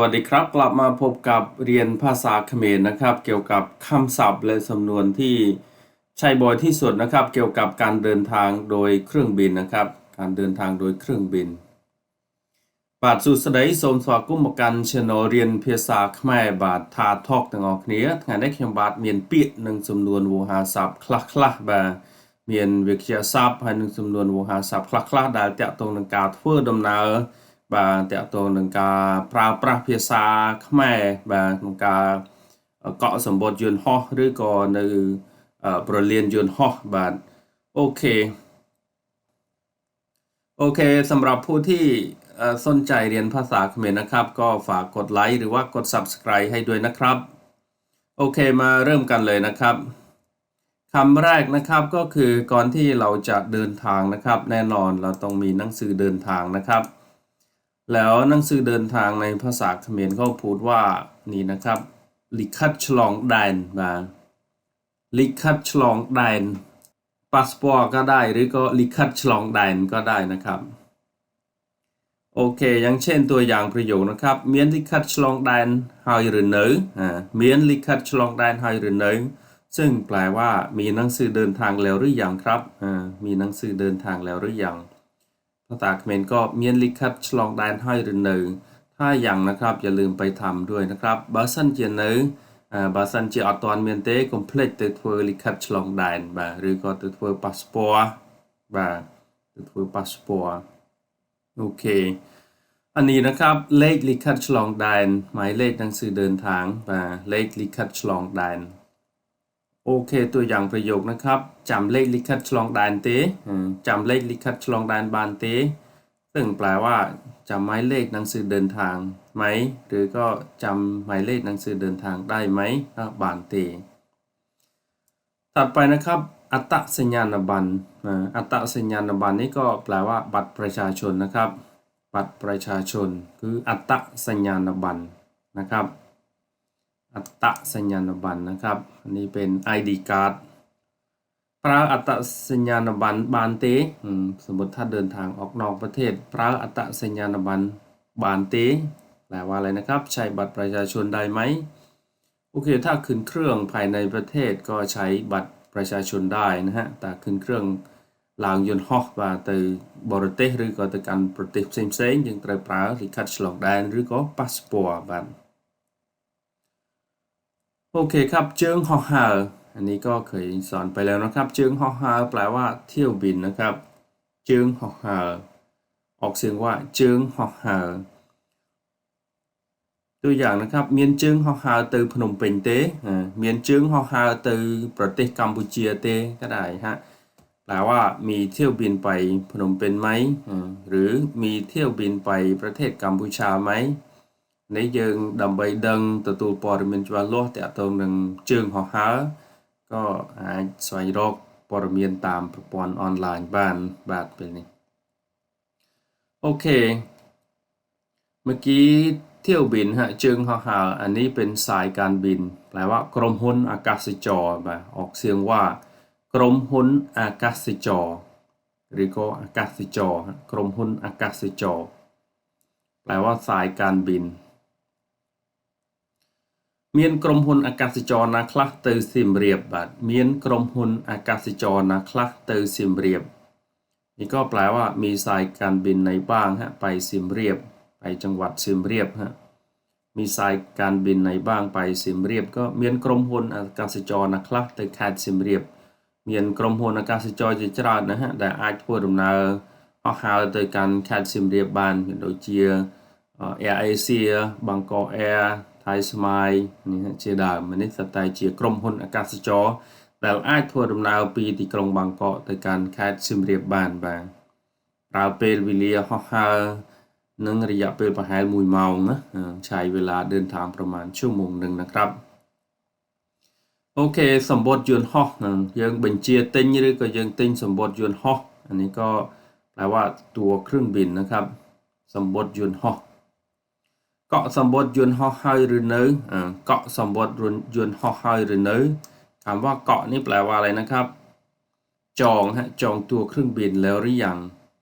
วัสดีครับกลับมาพบกับเรียนภาษาเขมรนะครับ เกี่ยวกับคำศัพท์และสำนวนที่ใช่บ่อยที่สุดนะครับ เกี่ยวกับการเดินทางโดยเครื่องบินนะครับ การเดินทางโดยเครื่องบิน บาทสุดสดายสมสวากุ้มกันชโนเรียนภาษาขแม่บาททาทอกต่างออกเนี้ยงานได้เขียนบาทเมียนปีหนึ่งสำนวนวูหาศัพท์คลักคลักบาเมียนเวกเชียศัพท์ให้หนึ่งสำนวนวูหาศัพท์คลักคลักได้แต่ตรงนังกาวเพื่อดำเนิน បាទតាក់ទងនឹងការប្រើប្រាស់ភាសាខ្មែរបាទក្នុងការកក់សម្បត្តិយន្តហោះឬក៏នៅប្រលានយន្តហោះបាទអូខេអូខេសម្រាប់ผู้ที่เอ่อสนใจเรียนภาษาเขมรนะครับ ก็ฝากกดไลค์หรือว่ากด Subscribe ให้ด้วยนะครับ โอเคมาเริ่มกันเลยนะครับคำแรกนะครับก็คือก่อนที่เราจะเดินทางนะครับ แน่นอนเราต้องมีหนังสือเดินทางนะครับ แล้วหนังสือเดินทางในภาษาเขมรเขาพูดว่านี่นะครับลิคัตฉลองแดนนะลิคัตฉลองแดนพาสปอร์ตก็ได้หรือก็ลิคัตฉลองแดนก็ได้นะครับ โอเค อย่างเช่นตัวอย่างประโยคนะครับเมียนลิคัตฉลองแดนหายหรือเนื้อเมียนลิคัตฉลองแดนหายหรือเนื้อซึ่งแปลว่ามีหนังสือเดินทางแล้วหรือยังครับมีหนังสือเดินทางแล้วหรือยัง ภาษาเขมรก็เมียนลิขัดฉลองแดนให้หรือเนื้อถ้าอย่างนะครับอย่าลืมไปทำด้วยนะครับบาสันเจนเนื้อบาสันเจอตอนเมียนเต้คอมเพล็ตเตอร์เทอร์ลิขัดฉลองแดนบ่าหรือก็เตอร์เทอร์พาสปอร์บ่าเตอร์เทอร์พาสปอร์โอเคอันนี้นะครับเลขลิขัดฉลองแดนหมายเลขหนังสือเดินทางบ่าเลขลิขัดฉลองแดน โอเคตัวอย่างประโยคนะครับจำเลขลิขิตฉลองแดนเตจำเลขลิขิตฉลองแดนบานเตซึ่งแปลว่าจำหมายเลขหนังสือเดินทางไหม หรือก็จำหมายเลขหนังสือเดินทางได้ไหมบานเตถัดไปนะครับ อัตสัญญาณบัตรอัตสัญญาณบัตรนี่ก็แปลว่า บัตรประชาชนนะครับ บัตรประชาชน คืออัตสัญญาณบัตรนะครับ อัตตสัญญาณบัตรนะครับ อันนี้เป็น ID card พระอัตสัญญาณบัตรบานเตสมมติถ้าเดินทางออกนอกประเทศ พระอัตสัญญาณบัตรบานเตแปลว่าอะไรนะครับ ใช้บัตรประชาชนได้ไหมโอเค ถ้าขึ้นเครื่องภายในประเทศก็ใช้บัตรประชาชนได้นะฮะ แต่ขึ้นเครื่องลางยนฮอกว่าตือบริเตหรือก็ตือการประเทศเซมเซงยังตรปราหรือคัดฉลองแดนหรือก็พาสปอร์ตบัตร โอเคครับเจิงฮอฮาอันนี้ก็เคยสอนไปแล้วนะครับ เจิงฮอฮาแปลว่าเที่ยวบินนะครับ เจิงฮอฮาออกเสียงว่าเจิงฮอฮาตัวอย่างนะครับเมียนเจิงฮอฮาตือพนมเปญเตเมียนเจิงฮอฮาตือประเทศกัมพูชีเตะก็ได้ฮะแปลว่ามีเที่ยวบินไปพนมเปญไหมหรือมีเที่ยวบินไปประเทศกัมพูชาไหม នេះយើងដើម្បីដឹងទទួលព័ត៌មានច្បាស់លាស់ទាក់ទងនឹងជើងហោះហើរក៏អាចស្វែងរកព័ត៌មានតាមប្រព័ន្ធអនឡាញបានបាទពេលនេះអូខេเมื่อกี้เที่ยวบินฮะជើងហោះហើរอันนี้เป็นสายการบิน แปลว่าក្រុมហ៊ុនអាកាសចរបាទออกเสียงว่าក្រុมហ៊ុនអាកាសចរหรือก็អាកាសចរฮะក្រុมហ៊ុនអាកាសចរแปลว่าสายการบิน មានក្រុមហ៊ុនអាកាសចរណាខ្លះទៅសៀមរាបបាទមានក្រុមហ៊ុនអាកាសចរណាខ្លះទៅសៀមរាបនេះก็แปลว่ามีสายการบินไหนบ้างฮะไปสៀมរាបไปจังหวัดสៀมរាបฮะมีสายการบินไหนบ้างไปសៀមរាបក៏មានក្រុមហ៊ុនអាកាសចរណាខ្លះទៅខេត្តសៀមរាប មានក្រុមហ៊ុនអាកាសចរជាច្រើនណាស់ដែលអាចធ្វើដំណើរហោះហើរទៅកាន់ខេត្តសៀមរាបបានមានដូចជា Air Asia Bangkok Air Thai Smile នេះជាដើមនេះសុទ្ធតែជាក្រុមហ៊ុនអាកាសចរដែលអាចធ្វើដំណើរពីទីក្រុងបាងកកទៅកាន់ខេត្តសៀមរាបបានបាទប្រើពេលវេលាហោះហើរនឹងរយៈពេលប្រហែល1ម៉ោងណាใช้เวลาเดินทางประมาณชั่วโมงหนึ่งนะครับអូខេសម្បត្តិយន្តហោះនឹងយើងបញ្ជាទិញឬក៏យើងទិញសម្បត្តិយន្តហោះอันนี้ก็แปลว่าตัวเครื่องบินนะครับសម្បត្តិយន្តហោះ កក់សម្បត្តិយន្តហោះហើយឬនៅកក់សម្បត្តិយន្តហោះហើយឬនៅคำว่ากาะนี่แปลว่าอะไรนะครับ จองฮะจองตัวเครื่องบินแล้วหรือยัง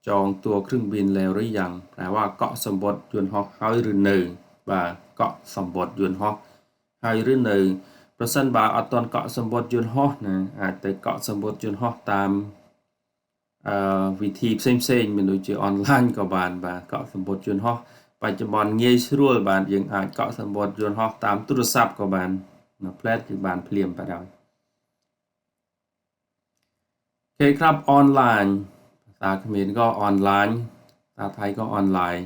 จองตัวเครื่องบินแล้วหรือยังแปลว่าเกาะสมบทยนต์ฮอกเฮาหรือเนอ បាទកក់សម្បត្តិយន្តហោះហើយឬនៅប្រសិនបើអត់ទាន់កក់សម្បត្តិយន្តហោះណាអាចទៅកក់សម្បត្តិយន្តហោះតាមអឺវិធីផ្សេងផ្សេងៗមានដូចជាអនឡាញក៏បានបាទកក់សម្បត្តិយន្តហោះបច្ ចុប្បន្នងាយស្រួលបាទយើងអាចកក់សម្បត្តិយន្តហោះតាមទូរស័ព្ទក៏បាននៅផ្លែតគឺបានភ្លាមបាទហើយអូខេครับអនឡាញភាសាเขมรក៏អនឡាញภาษาไทยก็ออนไลน์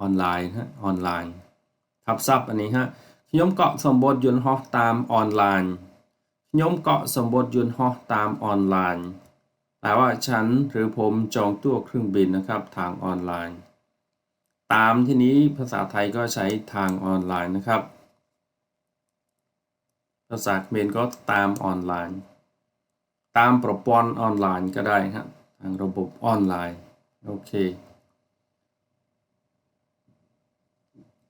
ออนไลน์ฮะออนไลน์ทับศัพท์อันนี้ฮะខ្ញុំកក់សម្បត្តិយន្តហោះតាមអនឡាញខ្ញុំកក់សម្បត្តិយន្តហោះតាមអនឡាញแต่ว่าฉันหรือผมจองตั๋วเครื่องบินนะครับทางออนไลน์ ตามที่นี้ภาษาไทยก็ใช้ทางออนไลน์นะครับ ภาษาเขมรก็ตามออนไลน์ ตามประปอนออนไลน์ก็ได้ครับทางระบบออนไลน์ โอเค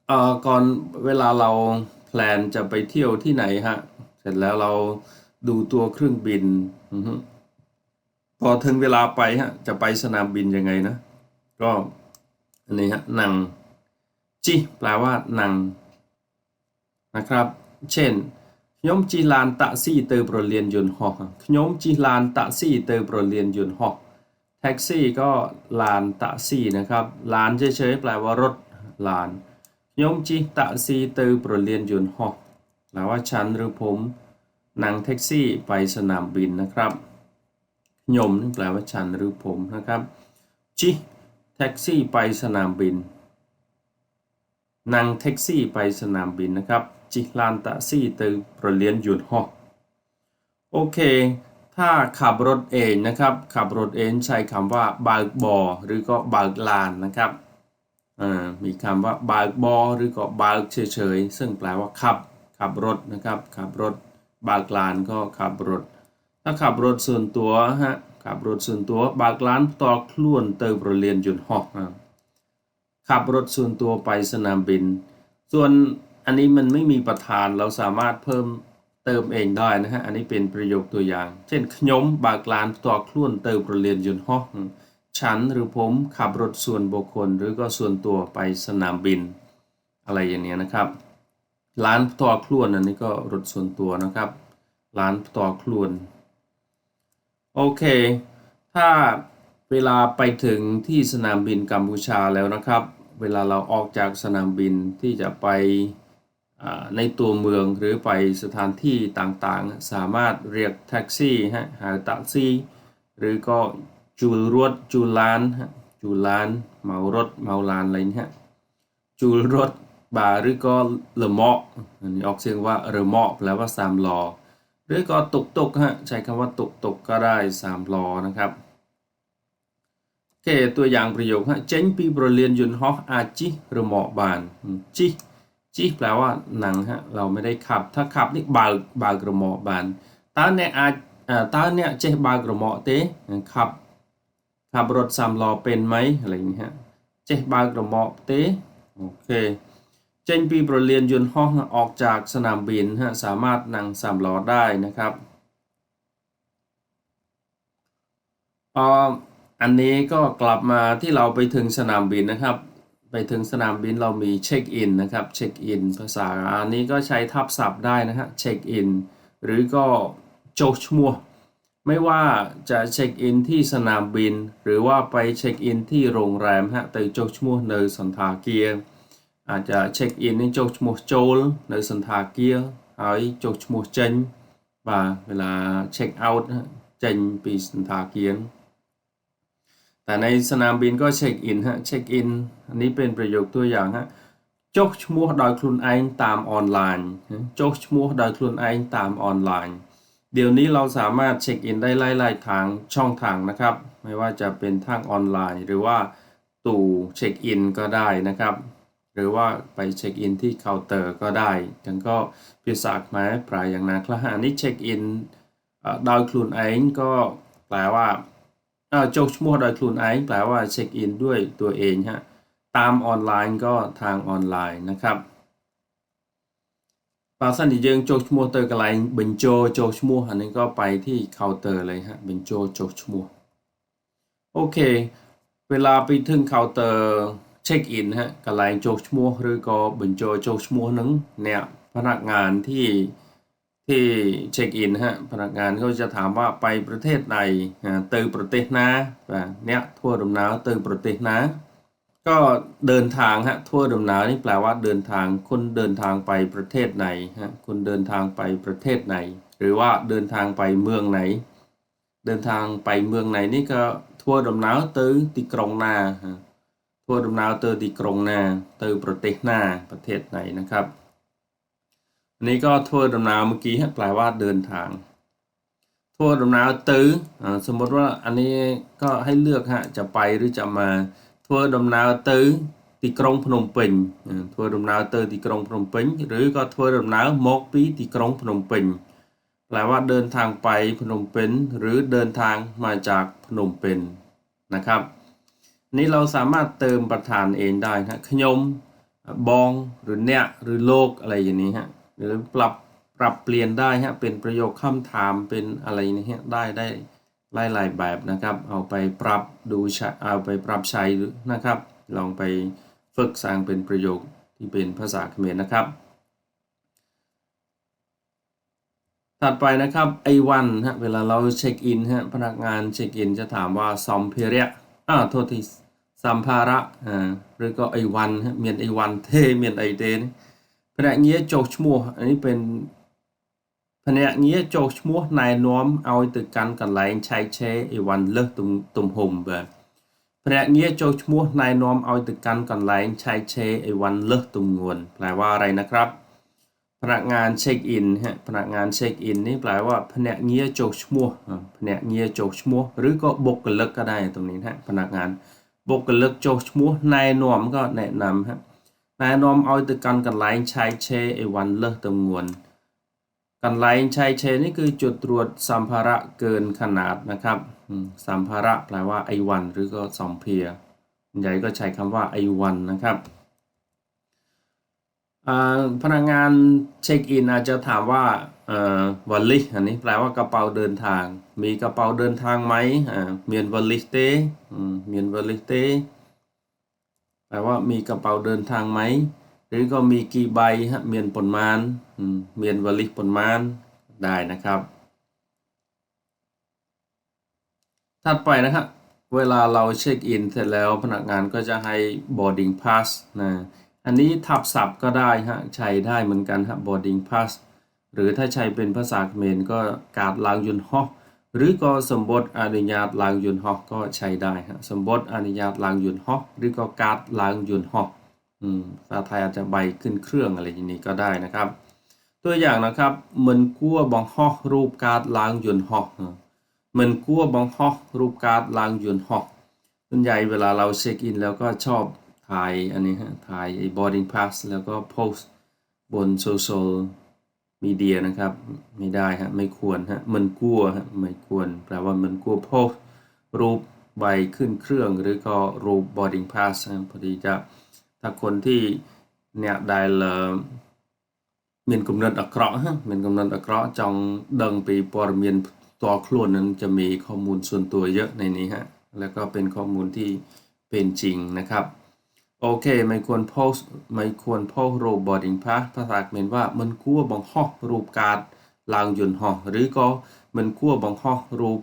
เอ่อก่อนเวลาเราแพลนจะไปเที่ยวที่ไหนฮะ เสร็จแล้วเราดูตัวเครื่องบินอพอถึงเวลาไปฮะ จะไปสนามบินยังไงนะ ก็ันนี้ฮะนังจีแปลว่านังนะครับ เช่นขยมจีลานตะซี่เตอร์โปรเลียนยุนหอกขยมจีลานตะซี่เตอร์โปรเลียนยุนหอกแท็กซี่ก็ลานตะซี่นะครับลานเฉยๆแปลว่ารถลานขยมจีตะซี่เตอร์โปรเลียนยุนหอกแปลว่าฉันหรือผมนั่งแท็กซี่ไปสนามบินนะครับขยมแปลว่าฉันหรือผมนะครับจี แท็กซี่ไปสนามบิน นั่งแท็กซี่ไปสนามบินนะครับจิลานตะซี่ตือประเลียนหยุดหอโอเค ถ้าขับรถเองนะครับ ขับรถเองใช้คำว่าบากบอหรือก็บากลานนะครับมีคำว่าบากบอหรือก็บากเฉยๆ ซึ่งแปลว่าขับ ขับรถนะครับ ขับรถบากลานก็ขับรถ ถ้าขับรถส่วนตัวฮะ ขับรถส่วนตัวบากล้านต่อคล้วนเติมประเรียนจนหอกขับรถส่วนตัวไปสนามบิน ส่วนอันนี้มันไม่มีประธานเราสามารถเพิ่มเติมเองได้นะฮะ อันนี้เป็นประโยคตัวอย่าง เช่นขยมบากลานต่อคล้วนเติมประเรียนยนหอกฉันหรือผมขับรถส่วนบุคคลหรือก็ส่วนตัวไปสนามบิน อะไรอย่างเนี้ยนะครับล้านต่อคล้วนอันนี้ก็รถส่วนตัวนะครับล้านต่อคล้วน โอเค ถ้าเวลาไปถึงที่สนามบินกัมพูชาแล้วนะครับ เวลาเราออกจากสนามบินที่จะไปในตัวเมืองหรือไปสถานที่ต่างๆ สามารถเรียกแท็กซี่ฮะหาแท็กซี่ หรือก็จูลรถจูลานฮะจูลานเหมารถเหมาลานอะไรนี่ฮะจูลรถบาร์หรือก็เลมาะอันนี้ออกเสียงว่าเรมาะแปลว่าสามล้อ หรือก็ตกตกฮะใช้คำว่าตกตกก็ได้3ล้อนะครับโอเคตัวอย่างประโยคฮะเจ็งปีบรเลียนยุนฮอกอาจิหรือหมอบานจิจิแปลว่าหนังฮะเราไม่ได้ขับ ถ้าขับนี่บาบากระหมอบานตาเนี่ยอาตาเนี่ยเจ๊บากระหมอเต้ขับขับรถสามล้อเป็นไหมอะไรอย่างเงี้ยเจ๊บากระหมอเต้โอเค เจนปีประเลียนยนห้องออกจากสนามบินฮะสามารถนั่งสามล้อได้นะครับอันนี้ก็กลับมาที่เราไปถึงสนามบินนะครับ ไปถึงสนามบินเรามีเช็คอินนะครับเช็คอินภาษาอันนี้ก็ใช้ทับศัพท์ได้นะฮะเช็คอินหรือก็โจชมัวไม่ว่าจะเช็คอินที่สนามบิน หรือว่าไปเช็คอินที่โรงแรมฮะแต่โจชมัวเนยสันทาเกียร์ อาจจะเช็คอินในโจชหมวโจลในสันทาเกียร์ให้จชหมวเจนบ่าเวลาเช็คเอาท์เจนปีสันทาเกียร์แต่ในสนามบินก็เช็คอินฮะเช็คอินอันนี้เป็นประโยคตัวอย่างฮะโจชหมวดโดยคลุนไอตามออนไลน์โจชหมวดโดยคลุนไอตามออนไลน์เดี๋ยวนี้เราสามารถเช็คอินได้หล่ๆทางช่องทางนะครับ ไม่ว่าจะเป็นทางออนไลน์ หรือว่าตู้เช็คอินก็ได้นะครับ หรือว่าไปเช็คอินที่เคาน์เตอร์ก็ได้ดังก็พิสากมาปลายอย่างนั้นคลาหานี่เช็คอินดอยคลุนไอ้ก็แปลว่าโจกชั่วดอยคลุนไอ้แปลว่าเช็คอินด้วยตัวเองฮะตามออนไลน์ก็ทางออนไลน์นะครับภาษาอีกอย่างโจกชั่วเตอร์กลายเบนโจโจกชั่วอันนี้ก็ไปที่เคาน์เตอร์เลยฮะเบนโจโจกชั่วโอเค เวลาไปถึงเคาน์เตอร์ เช็คอินฮะกับไลน์โจชมัวหรือก็บัญจโจชมัวนั้นเนี่ยพนักงานที่ที่เช็คอินฮะพนักงานเขาจะถามว่าไปประเทศใดเตอประเทศนะเนี่ยทั่วดมนาวเตอประเทศนะ ก็เดินทางฮะทั่วดมนาวนี่แปลว่าเดินทางคนเดินทางไปประเทศไหนฮะคนเดินทางไปประเทศไหน หรือว่าเดินทางไปเมืองไหน เดินทางไปเมืองไหนนี่ก็ทั่วดมนาวเตอติกรงนา ทั่วដំណើរទៅទីក្រុងណាទៅប្រទេសណាប្រเทศไหนนะครับอันนี้ก็ทั่วដំណើរเมื่อกี้ฮะแปลว่าเดินทาง ทั่วដំណើរទៅอ่าสมมติว่าอันนี้ก็ให้เลือกฮะจะไปหรือจะมา ធ្វើដំណើរទៅទីក្រុងភ្នំពេញអឺធ្វើដំណើរទៅទីក្រុងភ្នំពេញ ឬក៏ធ្វើដំណើរមកពីទីក្រុងភ្នំពេញแปลว่าเดินทางไปភ្នំពេញหรือเดินทางมาจากភ្នំពេញนะครับ นี้เราสามารถเติมประธานเองได้นะขยมบองหรือเนี่ยหรือโลกอะไรอย่างนี้ฮะหรือปรับปรับเปลี่ยนได้ฮะเป็นประโยคคำถามเป็นอะไรนี่ฮะได้ได้หลายหลายแบบนะครับ เอาไปปรับดูเอาไปปรับใช้นะครับ ลองไปฝึกสร้างเป็นประโยคที่เป็นภาษาเขมรนะครับ ถัดไปนะครับไอวันฮะเวลาเราเช็คอินฮะพนักงานเช็คอินจะถามว่าซอมเพเรียอ่าโทษที สัมภาระอ่าหรือก็ไอวันเมียนไอวันเทเมียนไอเดนพนักเงี้ยโจชมัวอันนี้เป็นพนักเงี้ยโจชมัวนายน้อมเอาตึกการกันไลน์ใช้เชไอวันเลิกตุ่มตุ่มห่มแบบพนักเงี้ยโจชมัวนายน้อมเอาตึกการกันไลน์ใช้เชไอวันเลิกตุ่มงวนแปลว่าอะไรนะครับ พนักงานเช็คอินฮะพนักงานเช็คอินนี่แปลว่าพนักเงี้ยโจชมัวพนักเงี้ยโจชมัวหรือก็บุกเลิกก็ได้ตรงนี้ฮะพนักงาน บกเลิกโจชมูนายนอมก็แนะนำฮะนายนอมเอาตึกันกันไลน์ชายเชไอวันเลิกตำงวนกันไลน์ชายเชนี่คือจุดตรวจสัมภาระเกินขนาดนะครับสัมภาระแปลว่าไอวันหรือก็สองเพียใหญ่ก็ใช้คำว่าไอวันนะครับพนักงานเช็คอินอาจจะถามว่าวอลลิอันนี้แปลว่ากระเป๋าเดินทาง มีกระเป๋าเดินทางไหมอ่าเมียนวอลลิเตอืมเมียนวอลลิเตแปลว่ามีกระเป๋าเดินทางไหม หรือก็มีกี่ใบฮะเมียนปนมานอืมเมียนวลิปนมานได้นะครับ ถัดไปนะครับเวลาเราเช็คอินเสร็จแล้วพนักงานก็จะให้ boarding pass นะ อันนี้ทับศัพท์ก็ได้ฮะใช้ได้เหมือนกันฮะ boarding pass หรือถ้าใช้เป็นภาษาเขมรก็การดลางยุนฮอหรือก็สมบทอนุญาตลางยุนฮอก็ใช้ได้ฮะสมบทอนุญาตลางยุนฮอหรือก็การดลางยุนฮออืมภาษาไทยอาจจะใบขึ้นเครื่องอะไรอย่างนี้ก็ได้นะครับ ตัวอย่างนะครับมือนกั้วบองฮอรูปการ์ดล้างยนฮอเหมือนกั้วบองฮอรูปการ์ดล้างยนฮอส่วนใหญ่เวลาเราเช็คอินแล้วก็ชอบถ่ายอันนี้ฮะถ่ายไอ้ boarding pass แล้วก็โพสต์บนโซเชียล มีเดียนะครับ ไม่ได้ฮะไม่ควรฮะเหมือนกั้วฮะไม่ควรแปลว่าเหมือนกั้วโพสต์รูปใบขึ้นเครื่องหรือก็รูป boarding pass นะพอดีจะ ถ้าคนที่អ្នកដែលមានគំនិតអាក្រក់មានគំនិតអាក្រក់ចង់ដឹងពីព័ត៌មានផ្ទាល់ខ្លួននឹងจะมีข้อมูลส่วนตัวเยอะในนี้ฮะแล้วก็เป็นข้อมูลที่เป็นจริงนะครับ โอเคไม่ควรโพสไม่ควรโพสรูป boarding pass ภาษาเขมรว่ามันกั้วบังฮอรูปการ์ดลางยนต์ฮอหรือก็มันกั้วบังฮอรูป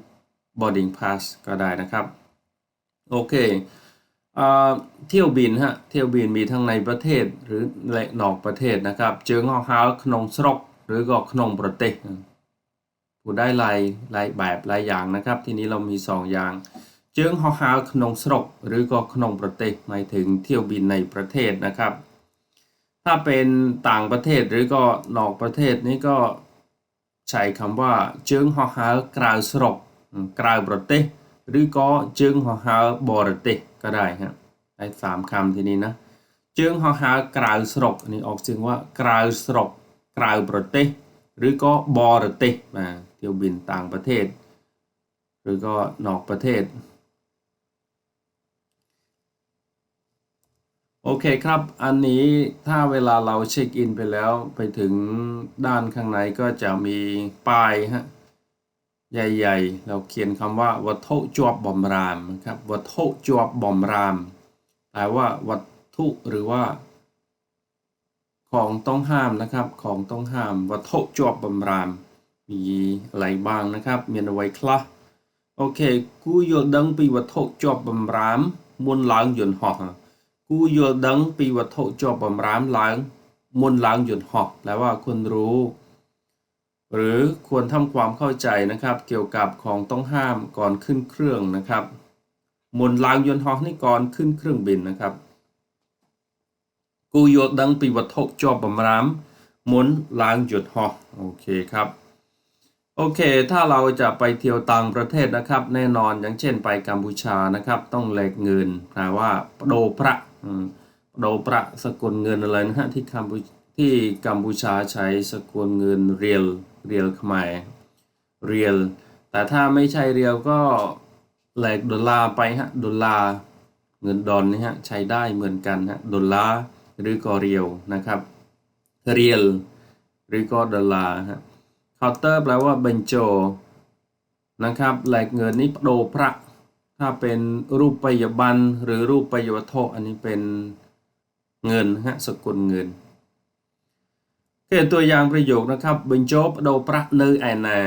boarding pass ก็ได้นะครับ โอเคเที่ยวบินฮะเที่ยวบินมีทั้งในประเทศหรือและนอกประเทศนะครับ เจอง้อฮาวขนมสรกหรือก็ขนมประเทศผู้ได้ลายลายแบบลายอย่างนะครับ ทีนี้เรามี 2 อย่าง จิงฮอฮาวขนมสรกหรือก็ขนมประเทศหมายถึงเที่ยวบินในประเทศนะครับ ถ้าเป็นต่างประเทศหรือก็นอกประเทศนี่ก็ใช้คำว่าเจิงฮอฮาวกราวสรกกราวประเทศหรือก็เจิงฮอฮาวบอระเตก็ได้ครับได้สามคำทีนี้นะเจิงฮอฮาวกราวสรกนนี้ออกเสียงว่ากราวสรกกราวประเทศหรือก็บอระเตมาเที่ยวบินต่างประเทศ หรือก็นอกประเทศ โอเคครับ อันนี้ถ้าเวลาเราเช็คอินไปแล้วไปถึงด้านข้างในก็จะมีป้ายฮะใหญ่ ๆ เราเขียนคำว่าวัตถุจวบบอมรามครับวัตถุจวบบอมรามแปลว่าวัตถุหรือว่า ของต้องห้ามนะครับ ของต้องห้าม วัตถุจวบบอมราม มีอะไรบ้างนะครับมีอะไรคละโอเค กูยอดังปีวัตถุจวบบอมรามมุนล้างยนหอก គូយល់ដឹងពីវត្ថុជាប់បំរាមឡើងមុនឡើងយន្តហោះแปลว่าคุณรู้ หรือควรทำความเข้าใจนะครับ เกี่ยวกับของต้องห้ามก่อนขึ้นเครื่องนะครับមុនឡើងយន្តហោះនេះก่อนขึ้นเครื่องบินนะครับ គូយល់ដឹងពីវត្ថុជាប់បំរាមមុនឡើងយន្តហោះโอเคครับ โอเค ถ้าเราจะไปเที่ยวต่างประเทศนะครับ แน่นอนอย่างเช่นไปกัมพูชานะครับ ต้องแลกเงินแปลว่าโดพระ อืมโดพระสกุลเงินอะไรนะฮะที่กัมพูที่กัมพูชาใช้สกุลเงินเรียลเรียลขมายเรียลแต่ถ้าไม่ใช่เรียลก็แหลกดอลลาร์ไปฮะดอลลาร์เงินดอลนี่ฮะใช้ได้เหมือนกันฮะดอลลาร์หรือก็เรียลนะครับเรียลหรือก็ดอลลาร์ฮะเคาน์เตอร์แปลว่าบรรโจนะครับแหลกเงินนี้โดพระ ถ้าเป็นรูปปัยบันหรือรูปปัยวัตถุอันนี้เป็นเงินฮะสกุลเงินเขียนตัวอย่างประโยคนะครับบรรโจปโดพระเนอแอนนา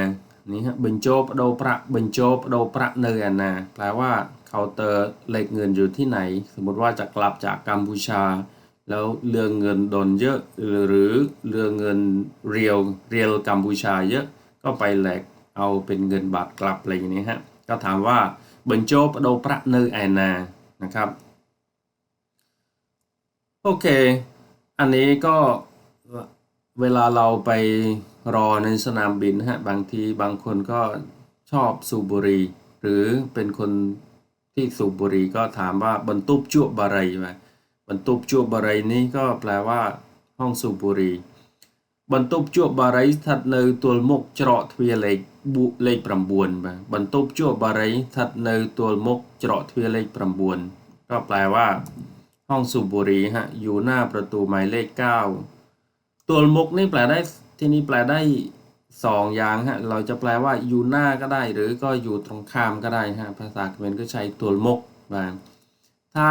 นี่ฮะบรรโจปโดพระบรรโจปโดพระเนอแอนนาแปลว่าเคาน์เตอร์แหลกเงินอยู่ที่ไหน สมมติว่าจะกลับจากกัมพูชา แล้วเรือเงินดอนเยอะ หรือเรือเงินเรียวเรียวกัมพูชาเยอะก็ไปแหลกเอาเป็นเงินบาทกลับอะไรอย่างนี้ฮะก็ถามว่า บรรโจปโดประเนอแอนนานะครับ โอเค อันนี้ก็เวลาเราไปรอในสนามบินฮะบางทีบางคนก็ชอบสูบบุหรี่หรือเป็นคนที่สูบบุหรี่ก็ถามว่าบรรทุบจุบอะไรไหม បន្ទប់ជួបបារីនេះក៏แปลว่าห้องสูบបុរី បន្ទប់ជួបបារីស្ថិតនៅទល់មុខច្រកទ្វារលេខបុលេខ9បាទបន្ទប់ជួបបារីស្ថិតនៅទល់មុខច្រកទ្វារលេខ9ก็แปลว่า ห้องสูบบุหรี่ฮะอยู่หน้าประตูหมายเลข9ตัวมุกนี่แปลได้ที่นี่แปลได้สองอย่างฮะเราจะแปลว่าอยู่หน้าก็ได้ หรือก็อยู่ตรงข้ามก็ได้ฮะภาษาเขมรก็ใช้ตัวมุกมา ถ้า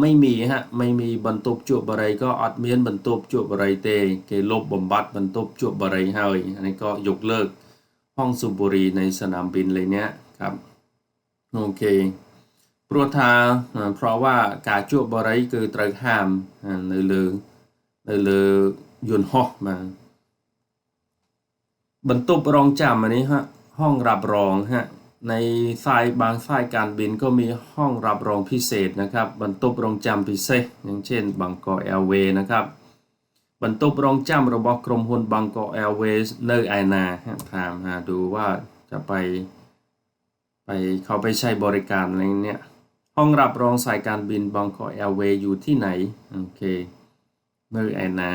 ไม่มีฮะไม่มีบรรทุบจวบอะไรก็อัดเมียนบรรทุบจวบอะไรเตเกลบบมบัดบรรทุบจวบอะไรให้อันนี้ก็ยกเลิกห้องสุบบุรีในสนามบินเลยเนี้ยครับโอเคปรทาเพราะว่าการจวบอะไรคือตรห้ามในเลยอในเลยอยนห้องมาบรรทุบรองจำอันนี้ฮะห้องรับรองฮะ ในสายบางสายการบินก็มีห้องรับรองพิเศษนะครับ บรรทุบรองจำพิเศษ อย่างเช่นบางกอกแอร์เวย์นะครับบรรทุบรองจำระบบกรมหุ่นบางกอกแอร์เวย์เนอร์ไอนาถามหาดูว่าจะไป ไปเขาไปใช้บริการอะไรเนี่ยห้องรับรองสายการบินบางกอกแอร์เวย์อยู่ที่ไหนโอเคเนอร์ไอนา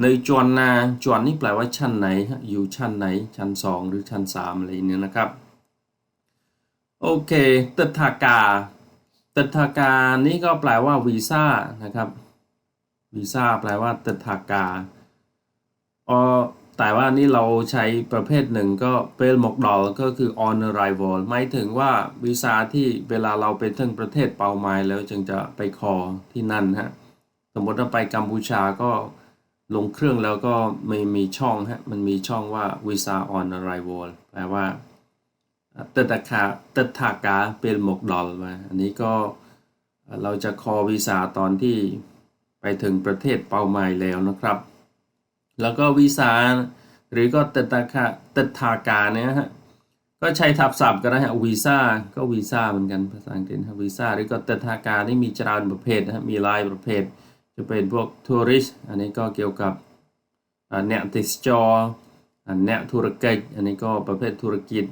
เนจวนนาจวนนี่แปลว่าชั้นไหนอยู่ชั้นไหนชั้น 2 หรือชั้น 3 อะไรเนี่ยนะครับ โอเคตึฐากาตึฐากานี่ก็แปลว่าวีซ่านะครับวีซ่าแปลว่าตึฐากาอ๋อแต่ว่านี่เราใช้ประเภทหนึ่งก็เป็นหมกดอลก็คือ on arrival หมายถึงว่าวีซ่าที่เวลาเราไปถึงประเทศเป้าหมายแล้วจึงจะไปคอที่นั่นฮะสมมติว่าไปกัมพูชาก็ลงเครื่องแล้วก็ไม่มีช่องฮะมันมีช่องว่าวีซ่า on arrival แปลว่า ตึตคาตึทากาเป็นหมกดอลมาอันนี้ก็เราจะคอวีซ่าตอนที่ไปถึงประเทศเป้าหมายแล้วนะครับ แล้วก็วีซ่าหรือก็ตึตคาตึทากาเนี่ยฮะก็ใช้ทับศัพท์ก็ได้ฮะวีซ่าก็วีซ่าเหมือนกันภาษาอังกฤษฮะวีซ่าหรือก็ตึทากานี่มีจรานประเภทนะฮะมีลายประเภท จะเป็นพวกทัวริสอันนี้ก็เกี่ยวกับเนติสจอเนียธุรกิจอันนี้ก็ประเภทธุรกิจ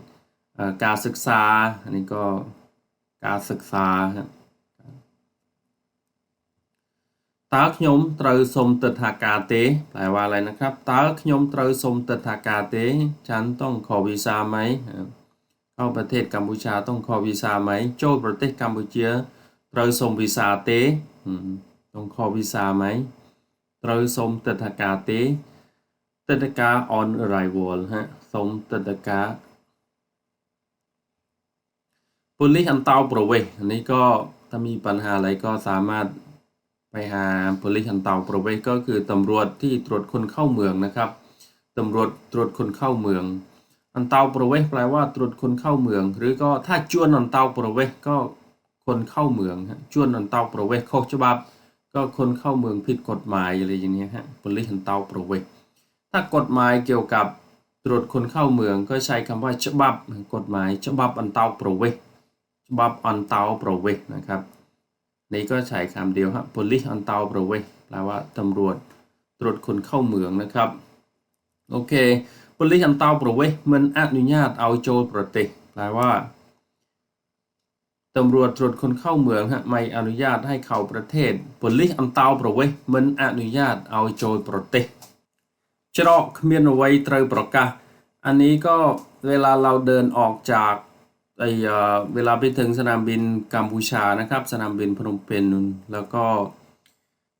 การศึกษา อันนี้ก็ការសិក្សាครับតើខ្ញុំត្រូវសុំទិដ្ឋាការទេแปลว่าอะไรนะครับតើខ្ញុំត្រូវសុំទិដ្ឋាការទេฉันต้องขอวีซ่าไหมเข้าประเทศกัมพูชาต้องขอวีซ่าไหมចូលប្រទេសកម្ពុជាត្រូវសុំវីសាទេต้องขอวีซ่าไหมត្រូវសុំទិដ្ឋាការទេទិដ្ឋាការ on arrival ฮะសុំទិដ្ឋាការ police อันเตาประเวอันนี้ก็ถ้ามีปัญหาอะไรก็สามารถไปหา police อันเตาประเวก็คือตำรวจที่ตรวจคนเข้าเมืองนะครับตำรวจตรวจคนเข้าเมือง อันเตาปรเวแปลว่าตรวจคนเข้าเมือง หรือก็ถ้าจวนอันเตาปรเวก็คนเข้าเมืองฮะจวนอันเตาปรเวข้อฉบับ ก็คนเข้าเมืองผิดกฎหมายอะไรอย่างเงี้ยฮะ police อันเตาปรเวถ้ากฎหมายเกี่ยวกับตรวจคนเข้าเมืองก็ใช้คำว่าฉบับกฎหมายฉบับอันเตาปรเว ฉบับออนเตาโปรเวนะครับ นี่ก็ใช้คำเดียวครับ police on เตาโปรเวแปลว่าตำรวจตรวจคนเข้าเมืองนะครับ โอเค police on เตาโปรเวมันอนุญาตเอาโจรประเทศแปลว่าตำรวจตรวจคนเข้าเมืองฮะไม่อนุญาตให้เข้าประเทศ police on เตาโปรเวมันอนุญาตเอาโจรประเทศจรอเมียนไว้เตรประกาศอันนี้ก็เวลาเราเดินออกจาก ไอเอ่อเวลาไปถึงสนามบินกัมพูชานะครับ สนามบินพนมเปญนุนแล้วก็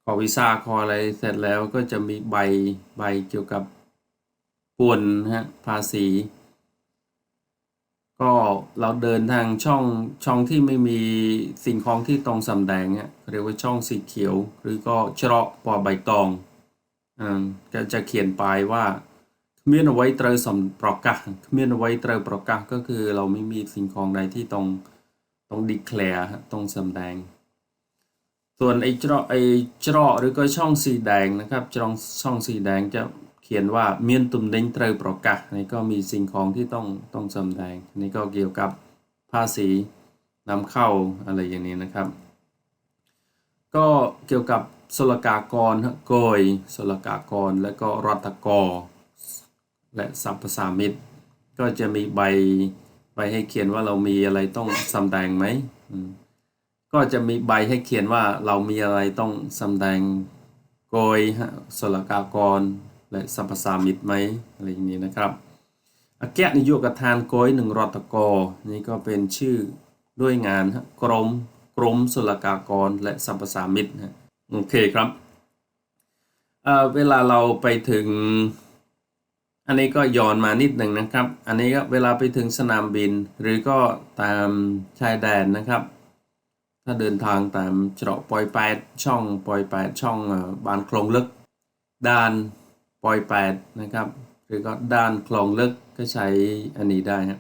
ขอวีซ่าขออะไรเสร็จแล้วก็จะมีใบใบเกี่ยวกับป่วนะฮะภาษี ก็เราเดินทางช่องช่องที่ไม่มีสิ่งของที่ตรงสำแดงฮะเรียกว่าช่องสีเขียว หรือก็เจราะปอใบตองอ่าก็จะเขียนป้ายว่า គ្មានអ្វីត្រូវសំប្រកាសគ្មានអ្វីត្រូវប្រកាសก็คือเราไม่มีสิ่งของใดที่ต้องต้อง declare ฮะต้องสำแดง ส่วนไอ้เจราะไอ้เจราะหรือก็ช่องสีแดงนะครับช่องช่องสีแดงจะเขียนว่าเมียนตุ่มเด้งត្រូវប្រកាសนี่ก็มีสิ่งของที่ต้องต้องสำแดงนี่ก็เกี่ยวกับภาษีนำเข้าอะไรอย่างนี้นะครับ ก็เกี่ยวกับศุลกากรฮะโกยศุลกากรและก็รัตกร และสรรพสามิตก็จะมีใบใบให้เขียนว่าเรามีอะไรต้องสำแดงไหม ก็จะมีใบให้เขียนว่าเรามีอะไรต้องสำแดงโกยฮะศุลกากร และสรรพสามิตไหมอะไรอย่างนี้นะครับอาแกะนิยกทานโกยหนึ่งรตกนี่ก็เป็นชื่อด้วยงานฮะกรมกรมศุลกากรและสรรพสามิตฮะโอเคครับเเวลาเราไปถึง อันนี้ก็ย้อนมานิดหนึ่งนะครับ อันนี้ก็เวลาไปถึงสนามบิน หรือก็ตามชายแดนนะครับ ถ้าเดินทางตามเจาะปอยแปดช่องปอยแปดช่องเอ่อบานคลองลึกด้านปอยแปดนะครับ หรือก็ด้านคลองลึกก็ใช้อันนี้ได้ครับ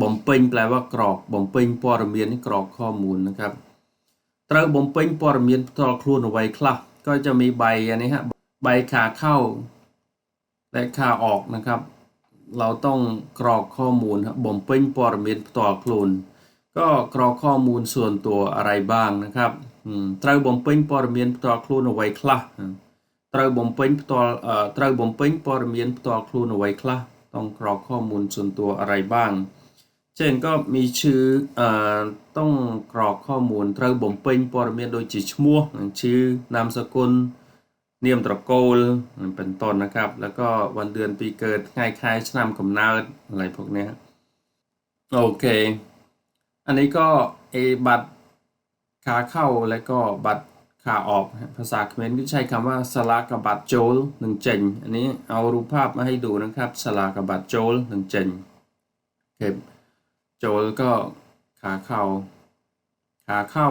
บ่มเป่งแปลว่ากรอกบ่มเป่งព័ត៌មានนี่กรอกข้อมูลนะครับ ត្រូវបំពេញព័ត៌មានផ្ទាល់ខ្លួនអ្វីខ្លះក៏จะมีใบอันนี้ฮะใบขาเข้า และขาออกนะครับ เราต้องกรอกข้อมูลครับบ่มเป่งព័ត៌មានផ្ទាល់ខ្លួន ก็กรอกข้อมูลส่วนตัวอะไรบ้างนะครับอืมត្រូវបំពេញព័ត៌មានផ្ទាល់ខ្លួនអ្វីខ្លះอืมត្រូវបំពេញផ្ទាល់អឺត្រូវបំពេញព័ត៌មានផ្ទាល់ខ្លួនអ្វីខ្លះต้องกรอกข้อมูลส่วนตัวอะไรบ้าง เช่นก็มีชื่อเอ่อต้องกรอกข้อมูลត្រូវបំពេញព័ត៌មានដូចជាឈ្មោះชื่อนามสกุล เนียมตระกูลเป็นต้นนะครับ แล้วก็วันเดือนปีเกิดง่ายคล้ายชนามกำเนิดอะไรพวกนี้โอเค อันนี้ก็เอบัตรขาเข้าและก็บัตรขาออก ภาษาเขมรก็ใช้คำว่าสลากับบัตรโจลหนึ่งเจนอันนี้เอารูปภาพมาให้ดูนะครับสลากับบัตรโจลหนึ่งเจนเก็บโจลก็ขาเข้า ขาเข้า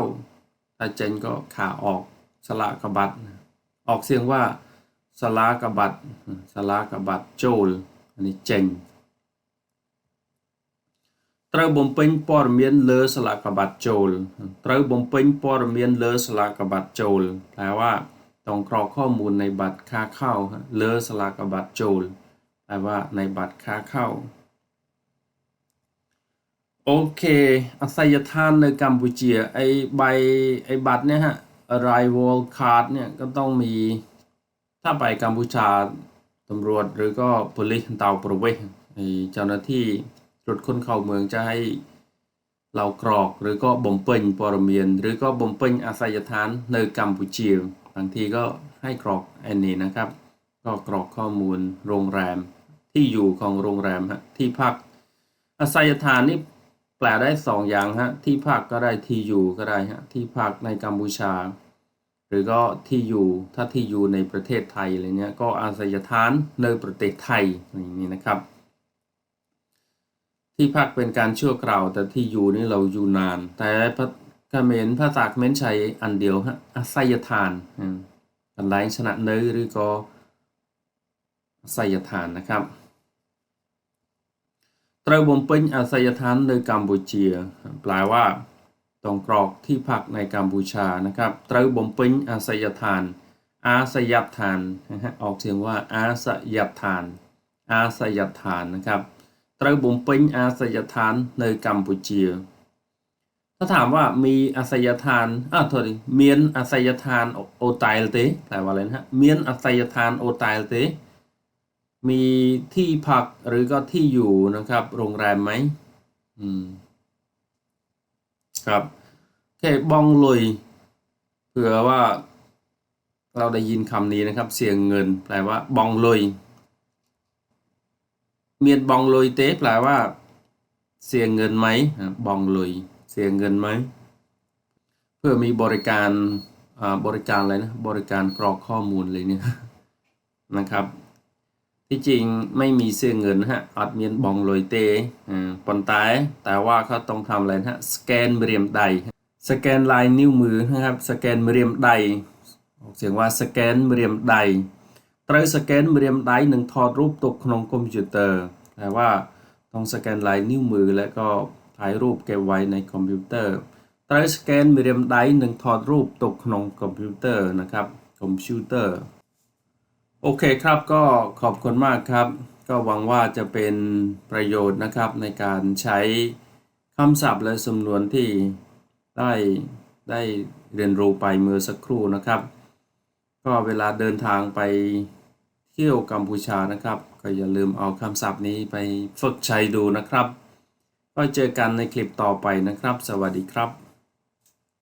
ถ้าเจนก็ขาออกสลากกับบัตร ออกเสียงว่าสลากบัตสลากบัตโจลอันนี้เจงត្រូវបំពេញព័ត៌មានលើสลากบัตรចូលត្រូវបំពេញព័ត៌មានលើสลากบัตรចូលแปลว่าต้องกรอกข้อมูลในบัตรค่าเข้าฮะលើสลากบัตรចូលแปลว่าในบัตรค่าเข้า โอเคอาศัยทานในกัมพูชีไอใบไอบัตรเนี่ยฮะ arrival card เนี่ยก็ต้องมี ถ้าไปกัมพูชาตำรวจหรือก็ police เตาประเวศเจ้าหน้าที่ตรวจคนเข้าเมืองจะให้เรากรอกหรือก็บ่มเปิงปรเมียน หรือก็บ่มเปิงอาศัยฐานในกัมพูชีบางทีก็ให้กรอกอันนี้นะครับ ก็กรอกข้อมูลโรงแรมที่อยู่ของโรงแรมฮะที่พักอาศัยฐานนี่ แปลได้สองอย่างฮะที่พักก็ได้ที่อยู่ก็ได้ฮะที่พักในกัมพูชา หรือก็ที่อยู่ถ้าที่อยู่ในประเทศไทยอะไรเงี้ยก็อาศัยฐานในประเทศไทยอย่างนี้นะครับ ที่พักเป็นการชั่วคราวแต่ที่อยู่นี่เราอยู่นาน แต่ขเมรภาษาเมรใช้อันเดียวฮะอาศัยทานอันไลชนะเนยหรือก็อาศัยทานนะครับ ត្រូវបំពេញអាសយដ្ឋាននៅកម្ពុជាแปลว่าต้องกรอกที่พักในกัมพูชานะครับ ត្រូវបំពេញអាសយដ្ឋាន อาสยฐานนะฮะออกเสียงว่าอาสยฐาน อาสยฐานนะครับ ត្រូវបំពេញអាសយដ្ឋាននៅកម្ពុជា ถ้าถามว่ามีอาสยฐานอ่าโทษทีមានអាសយដ្ឋានអូតែលទេแปลว่าอะไรนะฮะមានអាសយដ្ឋានអូតែលទេ มีที่พักหรือก็ที่อยู่นะครับ โรงแรมไหมอืม ครับโอเคบองลุยเผื่อว่า เราได้ยินคำนี้นะครับ เสียงเงิน แปลว่าบองลุยเมียนบองลุยเต้แปลว่า เสียงเงินไหมบองลุยเสียงเงินไหมเพื่อมีบริการอ่าบริการอะไรนะ บริการกรอกข้อมูลเลยเนี่ยนะครับ ที่จริงไม่มีเสียเงินนะฮะอัดเมียนบองลอยเตอ่าปนตายแต่ว่าเขาต้องทำอะไรนะฮะ สแกนเรียมใด สแกนลายนิ้วมือนะครับ สแกนเรียมใด ออกเสียงว่าสแกนเรียมใด ត្រូវสแกนเรียมใดหนึ่งถอดรูปตกក្នុងคอมพิวเตอร์แปลว่าต้องสแกนลายนิ้วมือแล้วก็ถ่ายรูปเก็บไว้ในคอมพิวเตอร์ ត្រូវสแกนเรียมใดหนึ่งถอดรูปตกក្នុងคอมพิวเตอร์นะครับคอมพิวเตอร์ โอเคครับก็ขอบคุณมากครับ ก็หวังว่าจะเป็นประโยชน์นะครับในการใช้คำศัพท์และสำนวนที่ได้ได้เรียนรู้ไปเมื่อสักครู่นะครับ ก็เวลาเดินทางไปเที่ยวกัมพูชานะครับ ก็อย่าลืมเอาคำศัพท์นี้ไปฝึกใช้ดูนะครับ ก็เจอกันในคลิปต่อไปนะครับ สวัสดีครับ